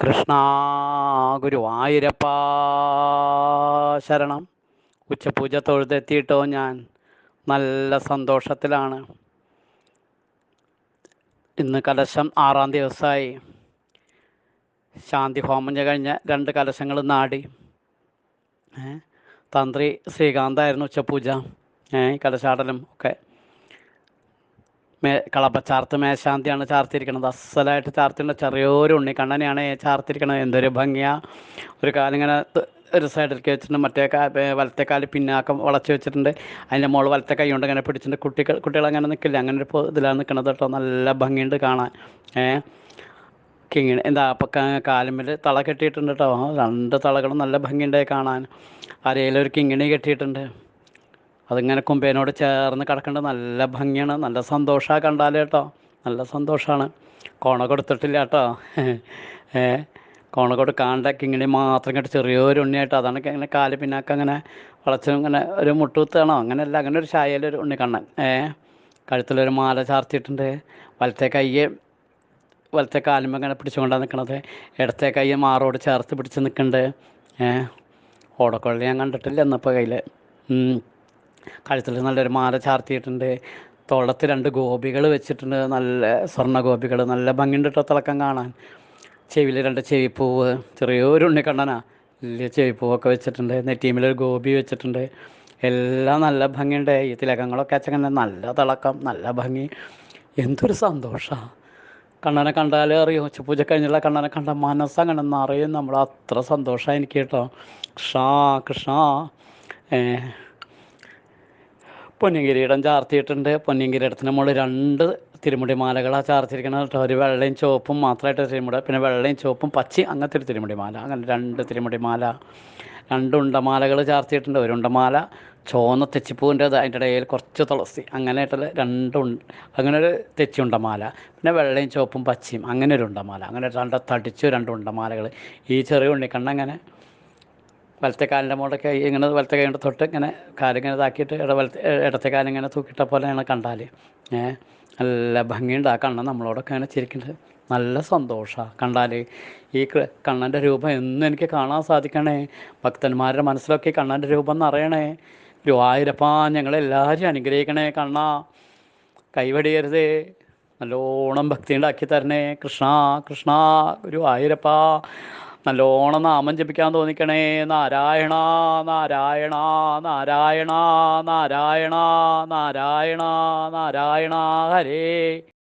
കൃഷ്ണ ഗുരുവായൂരപ്പ ശരണം. ഉച്ചപൂജ തൊഴുതെത്തിയിട്ടോ ഞാൻ. നല്ല സന്തോഷത്തിലാണ്. ഇന്ന് കലശം ആറാം ദിവസമായി. ശാന്തി ഹോമം കഴിഞ്ഞ രണ്ട് കലശങ്ങൾ നാടി. തന്ത്രി ശ്രീകാന്തായിരുന്നു ഉച്ചപൂജ. ഏ കലശാടലും ഒക്കെ. മേ കളപ്പച്ചാർത്ത് മേശാന്തിയാണ് ചാർത്തിരിക്കുന്നത്. അസലായിട്ട് ചാർത്തിന്റെ ചെറിയൊരു ഉണ്ണിക്കണ്ണനെയാണ് ചാർത്തിരിക്കുന്നത്. എന്തൊരു ഭംഗിയാ. ഒരു കാലിങ്ങനെ ഒരു സൈഡിലേക്ക് വെച്ചിട്ടുണ്ട്. മറ്റേ കാ വലത്തെ കാൽ പിന്നാക്കം വളച്ച് വെച്ചിട്ടുണ്ട്. അതിന്റെ മോൾ വലത്തെ കൈ കൊണ്ട് ഇങ്ങനെ പിടിച്ചിട്ടുണ്ട്. കുട്ടികൾ കുട്ടികൾ അങ്ങനെ നിൽക്കില്ല. അങ്ങനെ ഒരു ഇതിലാണ് നിൽക്കുന്നത് കേട്ടോ. നല്ല ഭംഗിയുണ്ട് കാണാൻ. ഏ കിങ്ങിണി എന്താ അപ്പം കാലുമ്മിൽ തള കെട്ടിയിട്ടുണ്ട് കേട്ടോ. രണ്ട് തളകളും നല്ല ഭംഗിയുണ്ടായി കാണാൻ. അരയിലൊരു കിങ്ങിണി കെട്ടിയിട്ടുണ്ട്. അതിങ്ങനെ കുമ്പേനോട് ചേർന്ന് കിടക്കേണ്ടത് നല്ല ഭംഗിയാണ്. നല്ല സന്തോഷമാണ് കണ്ടാൽ കേട്ടോ. നല്ല സന്തോഷമാണ് കോണ കൊടുത്തിട്ടില്ല കേട്ടോ. ഏ കോണ കൊടുക്കാണ്ട കിങ്ങിണി മാത്രം കേട്ട് ചെറിയൊരു ഉണ്ണിയായിട്ട് അതാണ് ഇങ്ങനെ കാൽ പിന്നാക്കം അങ്ങനെ വളച്ചും ഇങ്ങനെ ഒരു മുട്ടുകുത്താണോ അങ്ങനെയല്ല അങ്ങനെ ഒരു ചായയിലൊരു ഉണ്ണിക്കണ്ണൻ. ഏ കഴുത്തിലൊരു മാല ചാർത്തിയിട്ടുണ്ട്. വലത്തെ കൈയെ വലത്തെ കാലുമ്പോൾ ഇങ്ങനെ പിടിച്ചുകൊണ്ടാണ് നിൽക്കണത് ഇടത്തെ കൈ മാറോട് ചേർത്ത് പിടിച്ച് നിൽക്കുന്നുണ്ട് ഏ ഓടക്കൊള്ളി ഞാൻ കണ്ടിട്ടില്ല എന്നപ്പോൾ കയ്യിൽ കഴുത്തിൽ നല്ലൊരു മാല ചാർത്തിയിട്ടുണ്ട്. തോളത്ത് രണ്ട് ഗോപികൾ വെച്ചിട്ടുണ്ട്. നല്ല സ്വർണ ഗോപികൾ നല്ല ഭംഗിയുണ്ട് കേട്ടോ തിളക്കം കാണാൻ. ചെവിയിൽ രണ്ട് ചെവിപ്പൂവ്. ചെറിയൊരു ഉണ്ണിക്കണ്ണനാ. വലിയ ചെവിപ്പൂവൊക്കെ വെച്ചിട്ടുണ്ട്. നെറ്റീമിലൊരു ഗോപി വെച്ചിട്ടുണ്ട്. എല്ലാം നല്ല ഭംഗിയുണ്ട്. ഈ തിലകങ്ങളൊക്കെ വെച്ചങ്ങനെ നല്ല തിളക്കം നല്ല ഭംഗി. എന്തൊരു സന്തോഷമാണ് കണ്ണനെ കണ്ടാലേ അറിയും. ഉച്ചപൂജ കഴിഞ്ഞുള്ള കണ്ണനെ കണ്ട മനസ്സങ്ങനെ നിറയും. നമ്മൾ അത്ര സന്തോഷമാണ് എനിക്ക് കേട്ടോ. കൃഷ്ണ കൃഷ്ണ. ഏ, പൊന്നിങ്കിരീടം ചാർത്തിയിട്ടുണ്ട്. പൊന്നിങ്കിരീടത്തിന് മുകളിൽ രണ്ട് തിരുമുടി മാലകളാണ് ചാർത്തിരിക്കുന്നത് കേട്ടോ. ഒരു വെള്ളയും ചുവപ്പും മാത്രമായിട്ട് തിരുമുടി പിന്നെ വെള്ളയും ചുവപ്പും പച്ചി അങ്ങനത്തെ ഒരു തിരുമുടി മാല. അങ്ങനെ രണ്ട് തിരുമുടി മാല. രണ്ട് ഉണ്ടമാലകൾ ചാർത്തിയിട്ടുണ്ട്. ഒരു ഉണ്ടമാല ചുവന്ന തെച്ചിപ്പൂവിന്റെത് അതിന്റെ ഇടയിൽ കുറച്ച് തുളസി. അങ്ങനെയായിട്ടുള്ള രണ്ട് അങ്ങനെ ഒരു തെച്ചി ഉണ്ടമാല പിന്നെ വെള്ളയും ചുവപ്പും പച്ചയും അങ്ങനെ ഒരു ഉണ്ടമാല അങ്ങനെ രണ്ട് തടിച്ചു രണ്ട് ഉണ്ടമാലകൾ ഈ ചെറിയ ഉണ്ണിക്കണ്ണ അങ്ങനെ വലത്തെ കാലിന്റെ മുകളിലൊക്കെ ഇങ്ങനെ വലത്തെ കൈ കൊണ്ട് തൊട്ട് ഇങ്ങനെ കാലിങ്ങനെ ഇതാക്കിയിട്ട് ഇട വലത്തെ ഇടത്തെ കാലിങ്ങനെ തൂക്കിയിട്ട പോലെയാണ് കണ്ടാൽ ഏഹ് നല്ല ഭംഗിയുണ്ട് ആ കണ്ണൻ നമ്മളോടൊക്കെ അങ്ങനെ ചിരിക്കുന്നുണ്ട്. നല്ല സന്തോഷമാണ് കണ്ടാൽ ഈ കണ്ണന്റെ രൂപം എന്നും എനിക്ക് കാണാൻ സാധിക്കണേ. ഭക്തന്മാരുടെ മനസ്സിലൊക്കെ കണ്ണന്റെ രൂപം എന്നറിയണേ ഗുരുവായൂരപ്പ ഞങ്ങളെല്ലാവരും അനുഗ്രഹിക്കണേ കണ്ണ. കൈവടിയരുതേ. നല്ലോണം ഭക്തി ഉണ്ടാക്കി തരണേ. കൃഷ്ണ കൃഷ്ണ ഗുരുവായൂരപ്പ നല്ലോണം നാമം ജപിക്കാൻ തോന്നിക്കണേ. നാരായണ നാരായണ നാരായണ നാരായണ നാരായണ നാരായണ ഹരേ.